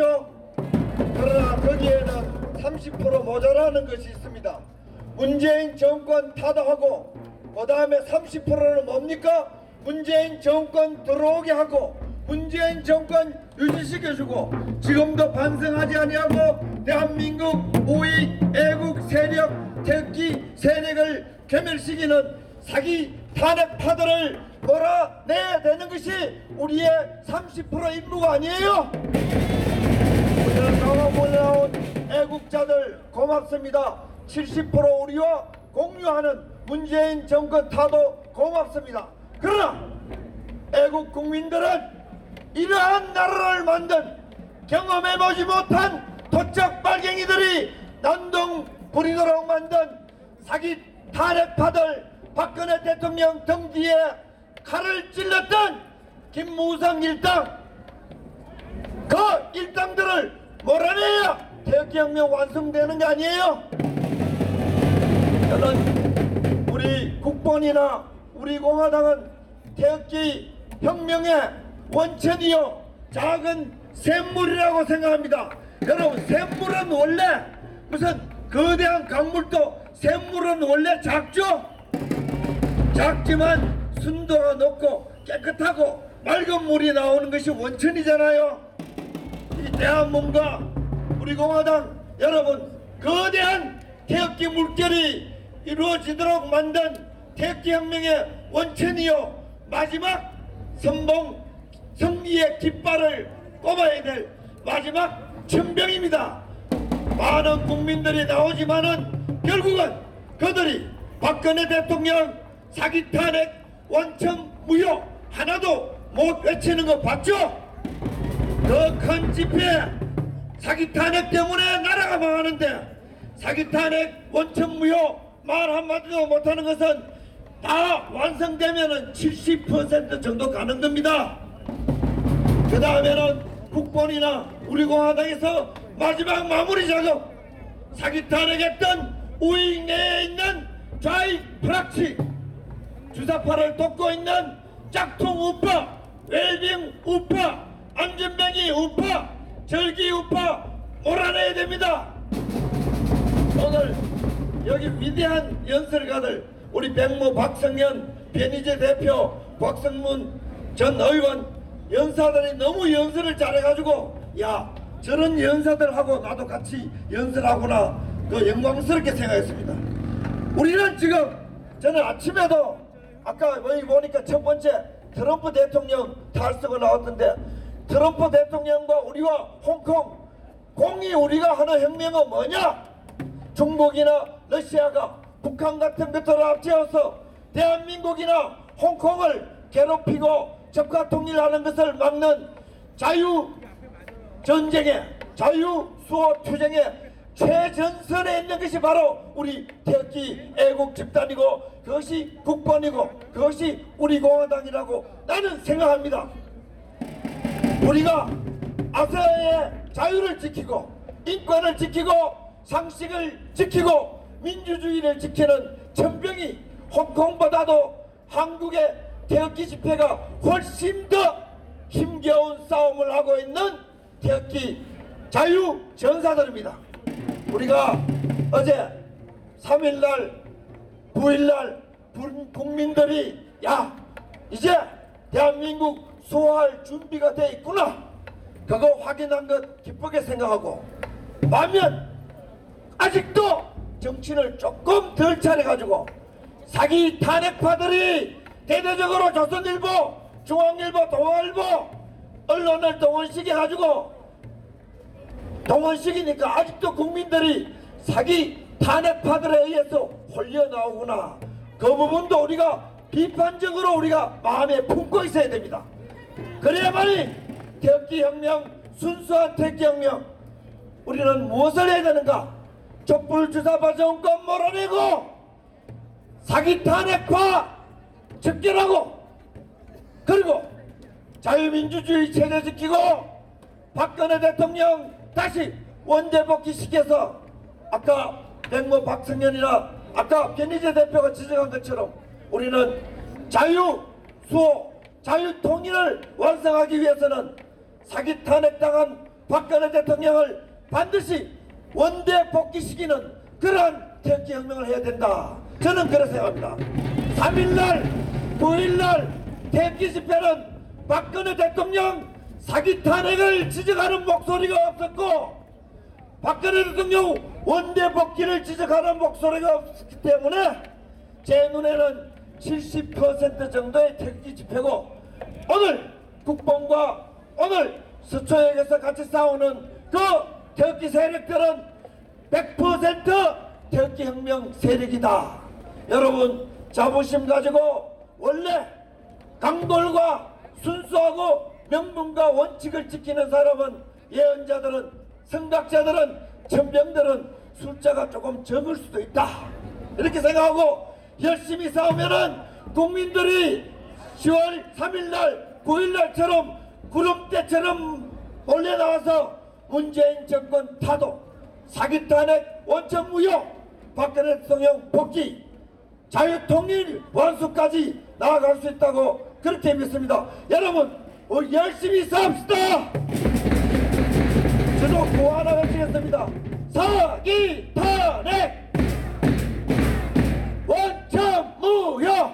맞죠? 그러나 거기에는 30% 모자라는 것이 있습니다. 문재인 정권 타도하고 그 다음에 30%는 뭡니까? 문재인 정권 들어오게 하고 문재인 정권 유지시켜주고 지금도 반성하지 아니하고 대한민국 우익 애국 세력 태극기 세력을 괴멸시키는 사기 탄핵파들을 몰아내야 되는 것이 우리의 30% 임무가 아니에요? 오늘 강화문에 나온 애국자들 고맙습니다. 70% 우리와 공유하는 문재인 정권 타도 고맙습니다. 그러나 애국 국민들은 이러한 나라를 만든 경험해보지 못한 도적 빨갱이들이 난동 부리도록 만든 사기 탄핵파들 박근혜 대통령 등 뒤에 칼을 찔렀던 김무성 일당 그 일당 대혁혁명 완성되는 게 아니에요. 저는 우리 국본이나 우리 공화당은 태극기 혁명의 원천이요 작은 샘물이라고 생각합니다. 여러분 샘물은 원래 무슨 거대한 강물도 샘물은 원래 작죠. 작지만 순도가 높고 깨끗하고 맑은 물이 나오는 것이 원천이잖아요. 이 대한민국과 우리 공화당 여러분 거대한 태극기 물결이 이루어지도록 만든 태극기 혁명의 원천이요 마지막 선봉 승리의 깃발을 꼽아야 될 마지막 천병입니다. 많은 국민들이 나오지만은 결국은 그들이 박근혜 대통령 사기 탄핵 원천 무효 하나도 못 외치는 거 봤죠? 더 큰 집회 사기 탄핵 때문에 나라가 망하는데 사기 탄핵 원천 무효 말 한마디도 못하는 것은 다 완성되면 은 70% 정도 가는 겁니다. 그 다음에는 국본이나 우리 공화당에서 마지막 마무리 작업. 사기 탄핵했던 우익 내에 있는 좌익 프락치 주사파를 돕고 있는 짝퉁 우파 웰빙 우파 안전뱅이 우파 절기 우파 몰아내야 됩니다. 오늘 여기 위대한 연설가들 우리 백모 박성현 변희재 대표 곽성문 전 의원 연사들이 너무 연설을 잘해가지고 야 저런 연사들하고 나도 같이 연설하구나. 그 영광스럽게 생각했습니다. 우리는 지금 저는 아침에도 아까 보니까 첫 번째 트럼프 대통령 탈석을 나왔던데 트럼프 대통령과 우리와 홍콩 공이 우리가 하는 혁명은 뭐냐? 중국이나 러시아가 북한 같은 것들을 앞세워서 대한민국이나 홍콩을 괴롭히고 적화 통일하는 것을 막는 자유 전쟁의 자유 수호 투쟁의 최전선에 있는 것이 바로 우리 태극기 애국 집단이고 그것이 국본이고 그것이 우리 공화당이라고 나는 생각합니다. 우리가 아세아의 자유를 지키고 인권을 지키고 상식을 지키고 민주주의를 지키는 천병이 홍콩보다도 한국의 태극기 집회가 훨씬 더 힘겨운 싸움을 하고 있는 태극기 자유 전사들입니다. 우리가 어제 3일날 9일날 국민들이 야 이제 대한민국 수호할 준비가 돼 있구나. 그거 확인한 것 기쁘게 생각하고 반면 아직도 정치를 조금 덜 차려가지고 사기 탄핵파들이 대대적으로 조선일보, 중앙일보, 동아일보 언론을 동원시켜 가지고 동원시키니까 아직도 국민들이 사기 탄핵파들에 의해서 홀려 나오구나. 그 부분도 우리가 비판적으로 우리가 마음에 품고 있어야 됩니다 그래야만이 태극기 혁명 순수한 태극기 혁명 우리는 무엇을 해야 되는가? 촛불 주사파 정권 몰아내고 사기 탄핵과 적결하고 그리고 자유민주주의 체제 지키고 박근혜 대통령 다시 원대 복귀시켜서 아까 백모 박성현이나 아까 변희재 대표가 지적한 것처럼 우리는 자유 수호 자유 통일을 완성하기 위해서는 사기 탄핵당한 박근혜 대통령을 반드시 원대 복귀시키는 그러한 태극기 혁명을 해야 된다. 저는 그렇게 생각합니다. 3일날, 9일날 태극기 집회는 박근혜 대통령 사기 탄핵을 지적하는 목소리가 없었고 박근혜 대통령 원대 복귀를 지적하는 목소리가 없기 때문에 제 눈에는 70% 정도의 태극기 집회고 오늘 국뽕과 오늘 서초역에서 같이 싸우는 그 태극기 세력들은 100% 태극기 혁명 세력이다. 여러분 자부심 가지고 원래 강돌과 순수하고 명분과 원칙을 지키는 사람은 예언자들은 성각자들은 천병들은 숫자가 조금 적을 수도 있다 이렇게 생각하고 열심히 싸우면은 국민들이 10월 3일날 9일날처럼 구름대처럼 올려나와서 문재인 정권 타도 사기 탄핵 원천 무효 박근혜 대통령 복귀 자유통일 원수까지 나아갈 수 있다고 그렇게 믿습니다. 여러분 우리 열심히 싸웁시다. 저도 고 하나 외치겠습니다. 사기 不要